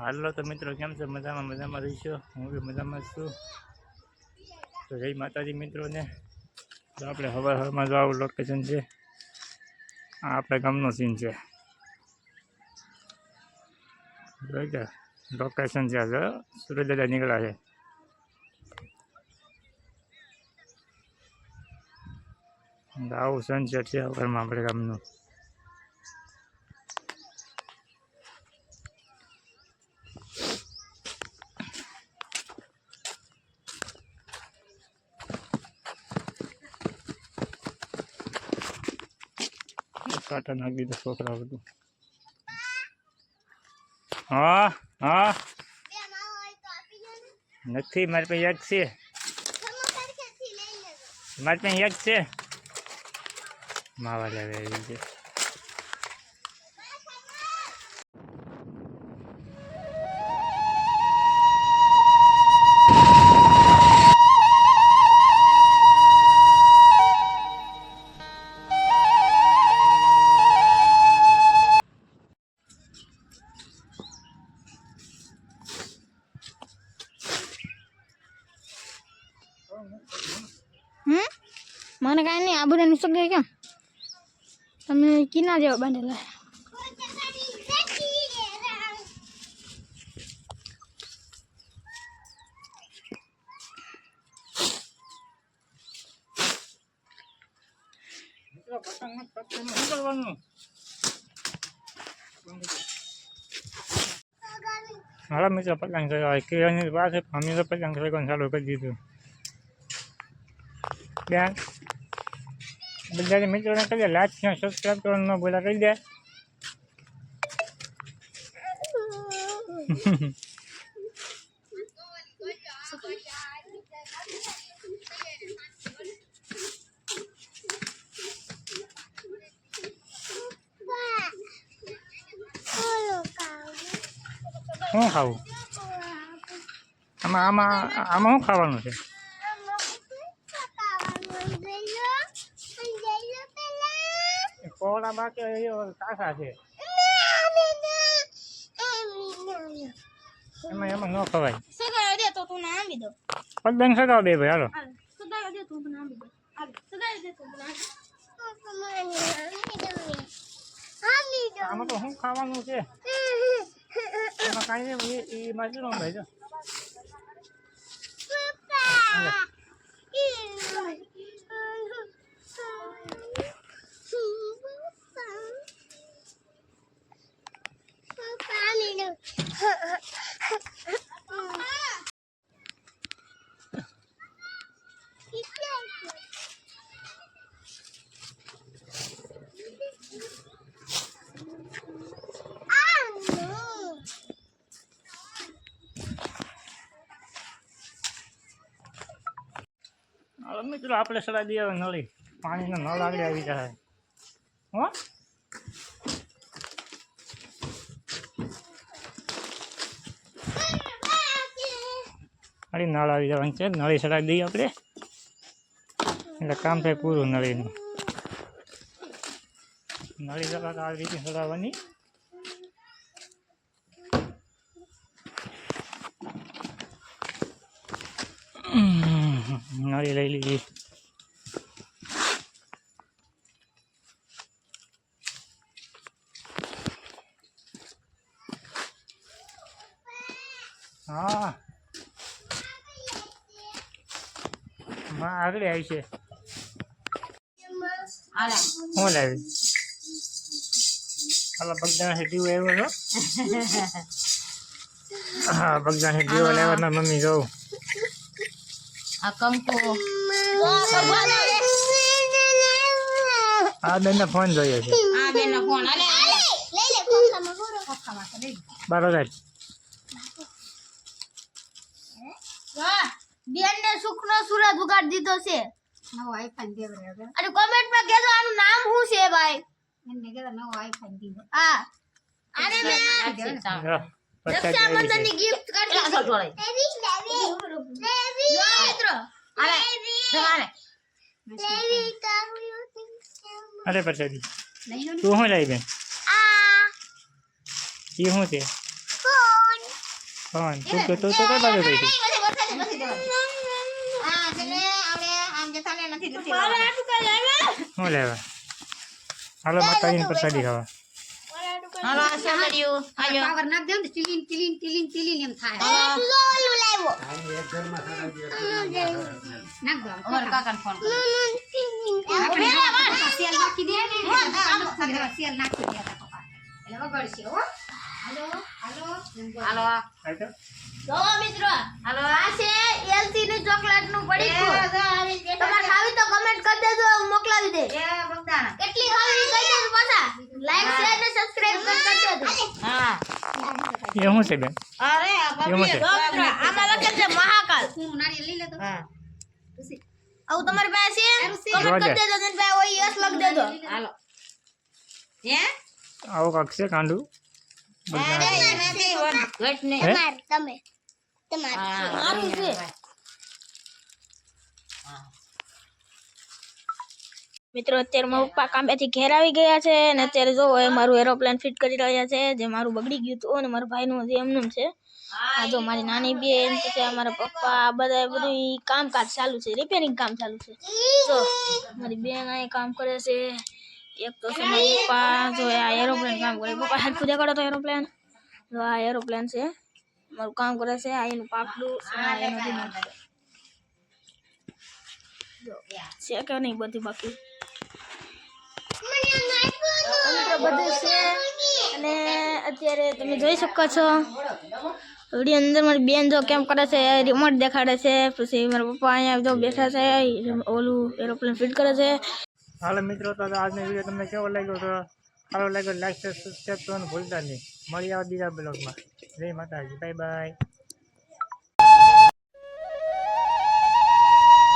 હાલો તો મિત્રો, કેમ છે? મજામાં મજામાં રહીશો? હું બી મજામાં છું. તો જય માતાજી મિત્રોને. તો આપણે હવાર હવારમાં જો આવું લોકેશન છે, આ આપણા ગામનો સીન છે. લોકેશન છે આજે જો. નીકળ્યા છે. આવું સનસેટ છે હવારમાં આપણે ગામનું. કાંટા નાખી દે છોકરા બધું. હા હા. નથી, મારી પાસે યાદ છે. મારી પાસે યાદ છે. માવા લેવા એવી છે હમ? મને કાંઈ નહીં આબુ ને સગાઈ કેમ? તમે કિના જેવા બાંધેલા મારા મિત્રો, પતંગ ચગાવે. કે પાસે અમે તો પતંગ ચગાવવાનું ચાલુ કરી દીધું. બેન બધા મિત્રોને કહી દે લાઈક છે સબસ્ક્રાઈબ કરવાનું ન ભૂલા, કહી દે. શું ખાવું? આમાં આમાં આમાં શું ખાવાનું છે? બાકી એ કાસા છે. એમાં એમાં ન ખવાય. સગાઈ દે તો તું નામ દો પતંગ સગાવ બે ભાઈ હાલો. સગાઈ દે તું નામ દો સગાઈ દે તું નામ આમાં તો શું ખાવાનું છે? એમાં કાંઈ નહીં એ એ મારી નો ભાઈ જો. મિત્રો આપણે સડા દઈએ હવે નળી. પાણીનો નળ આગળ આવી જાય. હો? અરે નળ આવી જવાનું છે. નળી સડા દઈએ આપણે. એટલે કામ થાય પૂરું નળીનું. નળી સડા આવી રીતે સડાવવાની. નળી લઈ લીધી. હા. માં આગળ આવી છે. હું લાવી? હાલો બગદાણા દીવો આવ્યો છો. હા બગદાણા દીવો લેવાના મમ્મી જોઉં. આ કંકુ. આ બેનને ફોન જોઈએ છે. આ બેન નો ફોન આલે બરોબર બેન ને સુખનો સુરત ઉગાડી દીધો છે. નવો આઈફોન દેવડે અરે કોમેન્ટમાં કહેજો આનું નામ શું છે ભાઈ? એને કહેતા નવો આઈફોન દીધો. હા. આને મેં ગિફ્ટ મિત્રો આલે અરે પરસાદી તું શું લાવી બેન આ એ શું છે ફોન પવન તું કે તું તો કઈ બાજુ ગઈ હતી. શું લેવા હાલો માતાજીની પ્રસાદી ખાવા હાલો આ શેરડીયું. આજો. પાવર નાખ દે ને ટીલીન ટીલીન ટીલીન ટીલીન એમ થાય. નાખ દો અમાર કાકાને ફોન કરો. આપણે સેલ નાખી દે ને. સેલ નાખી દે પપ્પા. એટલે વગાડશે હો. હાલો હાલો. હાલો. આઈ મિત્રો હાલો. આ છે એલસી નું ચોકલેટનું તમારે ખાવી તો કમેન્ટ કરી દેજો મોકલાવી દે. કેટલી ખાવી? કહી દેજો પાછા? લાઈક શેર ને સબસ્ક્રાઇબ કરી દેજો. હા. એ હું છે બેન? અરે. આમાં લખેલ છે મહાકાલ. હું નારિયેળ લઈ લેતો હા. આવું તમારી પાસે છે? કમેન્ટ કરી દેજો જન ભાઈ ઓય યસ લખ દેજો. હાલો. હે? આવો કાક છે કાંડુ? અરે નથી ઘટ ને તમાર તમે તમારે મારું છે મિત્રો, અત્યારે મારા પપ્પા કામેથી ઘેર આવી ગયા છે અને અત્યારે જો એ મારું એરોપ્લેન ફિટ કરી રહ્યા છે, જે મારું બગડી ગયું હતું અને મારા ભાઈનું હજી એમનું છે. આ જો મારી નાની બેન છે મારા પપ્પા બધા બધું કામકાજ ચાલુ છે રિપેરિંગ કામ ચાલુ છે. જો, મારી બેન અહીં કામ કરે છે. એક તો છે મારા પપ્પા, જો આ એરોપ્લેન કામ કરે. પપ્પા હાથ પૂજા કરો તો એરોપ્લેન જો આ એરોપ્લેન છે, મારું કામ કરે છે, આ એનું પાકડું આ એનું છે કે નહીં બધું બાકી? અને અત્યારે તમે જોઈ શકો છો. વીડિયો અંદર બેન જો કેમ કરે છે રિમોટ દેખાડે છે. પછી મારા પપ્પા અહીંયા જો બેઠા છે ઓલું એરોપ્લેન ફિટ કરે છે. હાલો મિત્રો, તો આજનો વીડિયો તમને કેવો લાગ્યો તો સારો લાગ્યો લાઈક સબસ્ક્રાઈબ કરવાનું ભૂલતા નહીં. મળી આવો બીજા બ્લોગમાં જય માતાજી બાય બાય